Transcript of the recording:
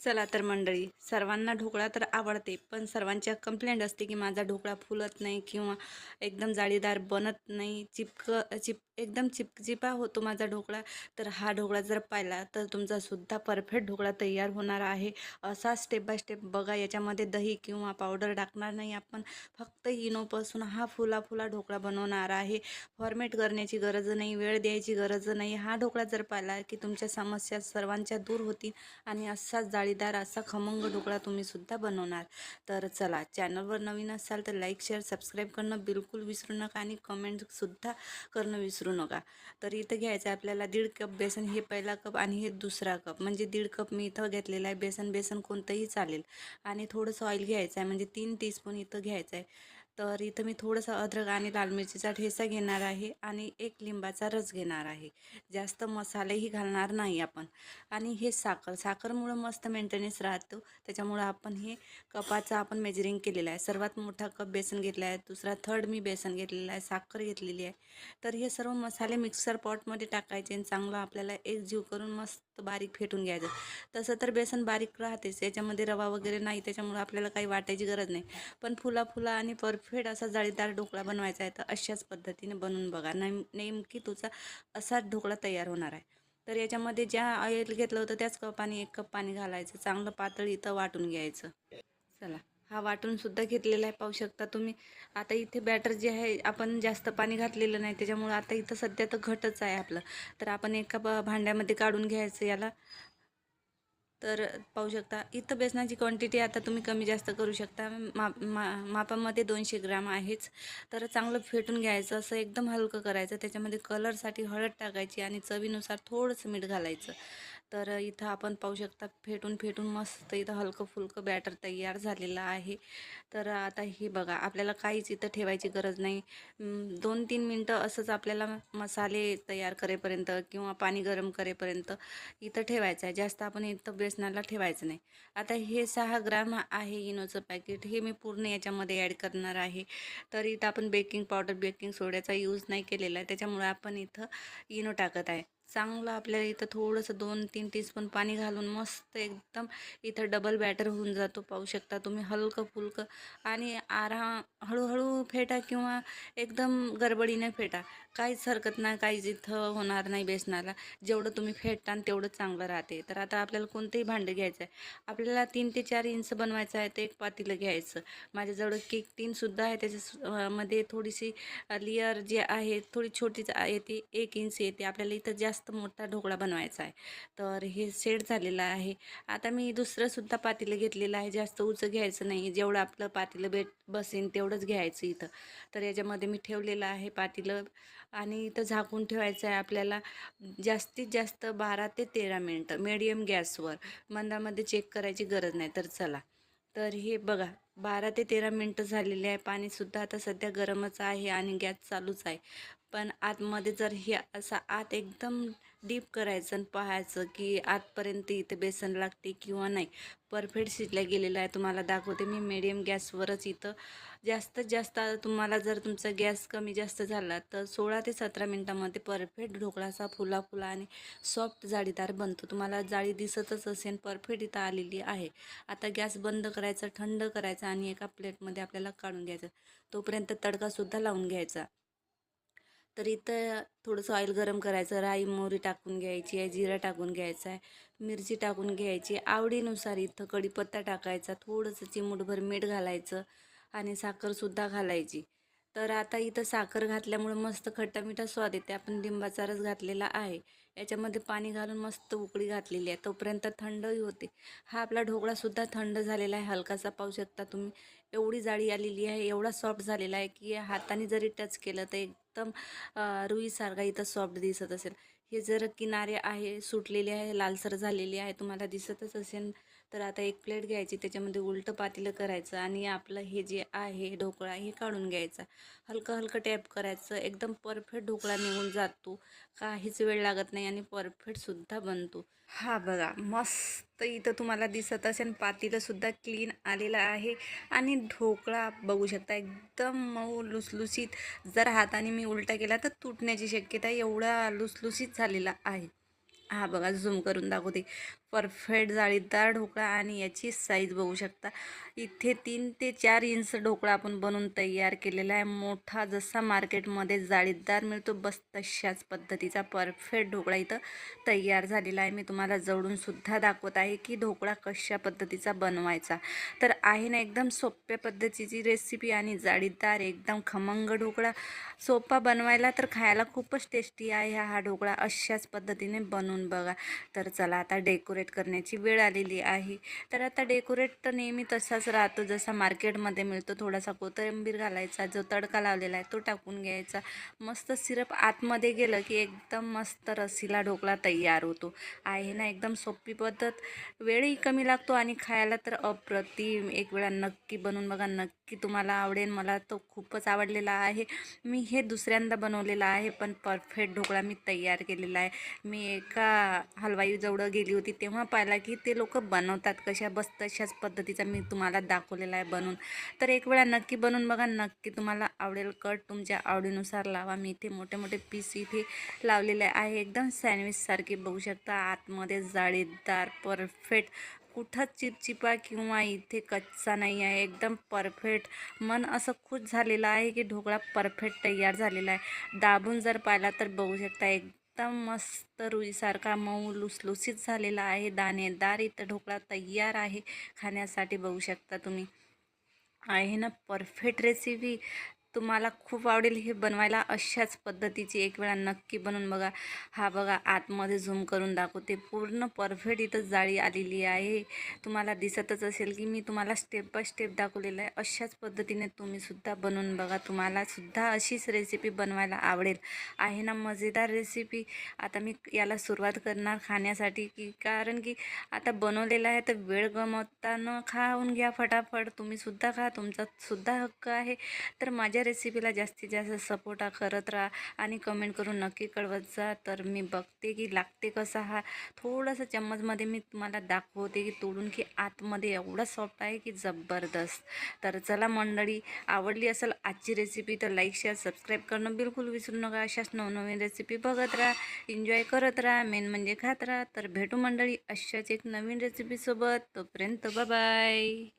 चला तर मंडळी सर्वांना ढोकळा तर आवडते पण सर्वांच्या कंप्लेंट असते की माझा ढोकळा फुलत नाही किंवा एकदम जाळीदार बनत नाही. चिपक चिप एकदम चिपचिपा होतो माझा ढोकळा. तर हा ढोकळा जर पाहिला तर तुमचासुद्धा परफेक्ट ढोकळा तयार होणार आहे. असा स्टेप बाय स्टेप बघा याच्यामध्ये दही किंवा पावडर टाकणार नाही आपण. फक्त इनोपासून हा फुला फुला ढोकळा बनवणार आहे. फॉर्मेट करण्याची गरज नाही वेळ द्यायची गरज नाही. हा ढोकळा जर पाहिला की तुमच्या समस्या सर्वांच्या दूर होतील आणि असाच जाळीदार असा खमंग ढोकळा तुम्ही सुद्धा बनवणार. तर चला चॅनलवर नवीन असाल तर लाईक शेअर सबस्क्राईब करणं बिलकुल विसरू नका आणि कमेंटसुद्धा करणं विसरू नका. तर इथं घ्यायचं आहे आपल्याला दीड कप बेसन हे पहिला कप आणि हे दुसरा कप. म्हणजे दीड कप मी इथं घेतलेला आहे बेसन बेसन कोणतंही चालेल. आणि थोडंसं ऑइल घ्यायचं आहे म्हणजे तीन टीस्पून इथं घ्यायचं आहे. तर इथं मी थोडंसं अद्रक आणि लाल मिरचीचा ठेचा घेणार आहे आणि एक लिंबाचा रस घेणार आहे. जास्त मसालेही घालणार नाही आपण. आणि हे साखर साखरमुळं मस्त मेंटेनन्स राहतो. त्याच्यामुळं आपण हे कपाचं आपण मेजरिंग केलेलं आहे. सर्वात मोठा कप बेसन घेतला आहे दुसरा थर्ड मी बेसन घेतलेला आहे साखर घेतलेली आहे. तर हे सर्व मसाले मिक्सर पॉटमध्ये टाकायचे आणि चांगलं आपल्याला एकजीव करून मस्त बारीक फेटून घ्यायचं. तसं तर बेसन बारीक राहतेच याच्यामध्ये रवा वगैरे नाही त्याच्यामुळं आपल्याला काही वाटायची गरज नाही. पण फुला फुला आणि परफेक्ट असा जाळीदार ढोकळा बनवायचा आहे तर अशाच पद्धतीने बनवून बघा. नेम नेमकी तुझा असाच ढोकळा तयार होणार आहे. तर याच्यामध्ये ज्या ऑइल घेतलं होतं त्याच कपाने एक कप पाणी घालायचं. चांगलं पातळ इथं वाटून घ्यायचं. चला. हा वाटून सुद्धा घेतलेला आहे पाहू शकता तुम्ही. आता इथे बॅटर जे आहे आपण जास्त पाणी घातलेलं नाही त्याच्यामुळं आता इथं सध्या तर घटच आहे आपलं. तर आपण एका ब- भांड्यामध्ये काढून घ्यायचं याला. तर पाहू शकता इथं बेसनाची क्वांटिटी आता तुम्ही कमी जास्त करू शकता. माप मा मापामध्ये दोनशे ग्राम आहेच. तर चांगलं फेटून घ्यायचं असं एकदम हलकं करायचं. त्याच्यामध्ये कलरसाठी हळद टाकायची आणि चवीनुसार थोडंसं मीठ घालायचं. तर इथं आपण पाहू शकता फेटून फेटून मस्त इथं हलकं फुलकं बॅटर तयार झालेलं आहे. तर आता हे बघा आपल्याला काहीच इथं ठेवायची गरज नाही. दोन तीन मिनटं असंच आपल्याला मसाले तयार करेपर्यंत किंवा पाणी गरम करेपर्यंत इथं ठेवायचं आहे. जास्त आपण इथं बेसनाला ठेवायचं नाही. आता हे सहा ग्राम आहे इनोचं पॅकेट. हे मी पूर्ण याच्यामध्ये ॲड करणार आहे. तर इथं आपण बेकिंग पावडर बेकिंग सोड्याचा यूज नाही केलेला आहे. त्याच्यामुळे आपण इथं इनो टाकत आहे. चांगलं आपल्याला इथं थोडंसं दोन तीन टीस्पून पाणी घालून मस्त एकदम इथं डबल बॅटर होऊन जातो. पाहू शकता तुम्ही हलकं फुलकं. आणि आराम हळूहळू फेटा किंवा एकदम गडबडीने फेटा. काहीच हरकत नाही काहीच इथं होणार नाही बेसनाला. जेवढं तुम्ही फेटतान तेवढं चांगलं राहते. तर आता आपल्याला कोणतंही भांडं घ्यायचं आहे. आपल्याला तीन ते चार इंच बनवायचं आहे ते एक पातीलं घ्यायचं. माझ्याजवळ केक तीनसुद्धा आहे. त्याच्या मध्ये थोडीशी लेअर जी आहे थोडी छोटीच येते एक इंच येते. आपल्याला इथं जास्त मोठा ढोकळा बनवायचा आहे. तर हे सेट झालेलं आहे. आता मी दुसरंसुद्धा पातीलं घेतलेलं आहे. जास्त उंच घ्यायचं नाही. जेवढं आपलं पातीलं भेट बसेन तेवढंच घ्यायचं इथं. तर याच्यामध्ये मी ठेवलेलं आहे पातीलं. आणि इथं झाकून ठेवायचं आहे आपल्याला जास्तीत जास्त बारा ते तेरा मिनटं मिडियम गॅसवर. मंदामध्ये चेक करायची गरज नाही तर चला. तर हे बघा बारा ते तेरा मिनटं झालेले आहे. पाणीसुद्धा आता सध्या गरमच आहे आणि गॅस चालूच आहे. पण आतमध्ये जर हे असा आत एकदम डीप करायचं आणि पाहायचं की आतपर्यंत इथे बेसन लागते किंवा नाही. परफेक्ट शिजल्या गेलेलं आहे तुम्हाला दाखवते. मी मिडियम गॅसवरच इथं जास्तीत जास्त तुम्हाला जर तुमचा गॅस कमी जास्त झाला तर सोळा ते सतरा मिनटामध्ये परफेक्ट ढोकळासा फुला फुला आणि सॉफ्ट जाळीदार बनतो. तुम्हाला जाळी दिसतच असेल परफेक्ट इथं आलेली आहे. आता गॅस बंद करायचा थंड करायचा आणि एका प्लेटमध्ये आपल्याला काढून घ्यायचं. तोपर्यंत तडकासुद्धा लावून घ्यायचा. तर इथं थोडंसं ऑइल गरम करायचं राई मोहरी टाकून घ्यायची आहे जिरा टाकून घ्यायचा आहे मिरची टाकून घ्यायची आवडीनुसार इथं कढीपत्ता टाकायचा थोडंसं चिमूटभर मीठ घालायचं आणि साखरसुद्धा घालायची. तर आता इथं साखर घातल्यामुळे मस्त खट्टामिठा स्वाद येते आपण लिंबाचा रस घातलेला आहे. याच्यामध्ये पाणी घालून मस्त उकळी घातलेली आहे. तोपर्यंत थंडही होते. हा आपला ढोकळासुद्धा थंड झालेला आहे. हलकासा पाहू शकता तुम्ही. एवढी जाळी आलेली आहे. एवढा सॉफ्ट झालेला आहे की हाताने जरी टच केलं तर एकदम रुईसारखा इथं सॉफ्ट दिसत असेल. हे जर किनारे आहे सुटलेले आहे लालसर झालेली आहे तुम्हाला दिसतच असेल. तर आता एक प्लेट घ्यायची त्याच्यामध्ये उलटं पातेलं करायचं आणि आपलं हे जे आहे ढोकळा हे काढून घ्यायचा. हलकं हलकं टॅप करायचं एकदम परफेक्ट ढोकळा निघून जातो. काहीच वेळ लागत नाही आणि परफेक्टसुद्धा बनतो. हा बघा मस्त इथं तुम्हाला दिसत असेल पातेलंसुद्धा क्लीन आलेलं आहे. आणि ढोकळा बघू शकता एकदम मऊ लुसलुसीत जर हाताने मी उलटा केला तर तुटण्याची शक्यता एवढा लुसलुसीत झालेला आहे. हा बघा झूम करून दाखवते. परफेक्ट जाळीदार ढोकळा आणि याची साईज बघू शकता. इथे तीन ते चार इंच ढोकळा आपण बनवून तयार केलेला आहे. मोठा जसा मार्केटमध्ये जाळीदार मिळतो बस तशाच पद्धतीचा परफेक्ट ढोकळा इथं तयार झालेला आहे. मी तुम्हाला जवळूनसुद्धा दाखवत आहे की ढोकळा कशा पद्धतीचा बनवायचा. तर आहे ना एकदम सोप्या पद्धतीची रेसिपी आणि जाळीदार एकदम खमंग ढोकळा. सोपा बनवायला तर खायला खूपच टेस्टी आहे हा ढोकळा. अशाच पद्धतीने बनवून बघा. तर चला आता डेकोरेट करण्याची वेळ आलेली आहे. तर आता डेकोरेट तर नेहमी तसाच राहतो. जसा मार्केटमध्ये मिळतो थोडासा कोथिंबीर घालायचा जो तडका लावलेला आहे तो टाकून घ्यायचा. मस्त सिरप आतमध्ये गेलं की एकदम मस्त रसीला ढोकळा तयार होतो. आहे ना एकदम सोपी पद्धत. वेळही कमी लागतो आणि खायला तर अप्रतिम. एक वेळा नक्की बनवून बघा नक्की तुम्हाला आवडेल. मला तो खूपच आवडलेला आहे. मी हे दुसऱ्यांदा बनवलेला आहे पण परफेक्ट ढोकळा मी तयार केलेला आहे. मी एका हलवाईजवळ गेली होती तेव्हा तेव्हा पाहिला की ते लोक बनवतात कशा बस तशाच पद्धतीचा मी तुम्हाला दाखवलेला आहे बनवून तर एक वेळा नक्की बनवून बघा नक्की तुम्हाला आवडेल कट. तुमच्या आवडीनुसार लावा. मी इथे मोठे मोठे पीस इथे लावलेले आहे. एकदम सँडविचसारखे बघू शकता. आतमध्ये जाळीदार परफेक्ट कुठंच चिपचिपा किंवा इथे कच्चा नाही आहे. एकदम परफेक्ट मन असं खुश झालेलं आहे की ढोकळा परफेक्ट तयार झालेला आहे. दाबून जर पाहिला तर बघू शकता एक एकदम मस्त रुईसारखा मऊ लुसलुसीत झालेला आहे. दाणेदार इथं ढोकळा तयार आहे. खाण्यासाठी बघू शकता तुम्ही. आहे ना परफेक्ट रेसिपी तुम्हाला खूप आवडेल हे बनवायला अशाच पद्धतीची एक वेळा नक्की बनवून बघा. हा बघा आतमध्ये झूम करून दाखवते. पूर्ण परफेक्ट इथं जाळी आलेली आहे. तुम्हाला दिसतच असेल की मी तुम्हाला स्टेप बाय स्टेप दाखवलेलं आहे. अशाच पद्धतीने तुम्हीसुद्धा बनवून बघा. तुम्हाला सुद्धा अशीच रेसिपी बनवायला आवडेल. आहे ना मजेदार रेसिपी आता मी याला सुरुवात करणार खाण्यासाठी की कारण की आता बनवलेलं आहे तर वेळ गमवता न खाऊन घ्या फटाफट. तुम्हीसुद्धा खा. तुमचा सुद्धा हक्क आहे. तर माझ्या माझ्या रेसिपीला जास्तीत जास्त सपोर्ट करत राहा आणि कमेंट करून नक्की कळवत जा. तर मी बघते की लागते कसा हा. थोडंसं चम्मचमध्ये मी तुम्हाला दाखवते की तोडून की आतमध्ये एवढा सॉफ्ट आहे की जबरदस्त. तर चला मंडळी आवडली असेल आजची रेसिपी तर लाईक शेअर सबस्क्राईब करणं बिलकुल विसरू नका. अशाच नवनवीन रेसिपी बघत राहा एन्जॉय करत राहा मेन म्हणजे खात राहा. तर भेटू मंडळी अशाच एक नवीन रेसिपीसोबत तोपर्यंत बाय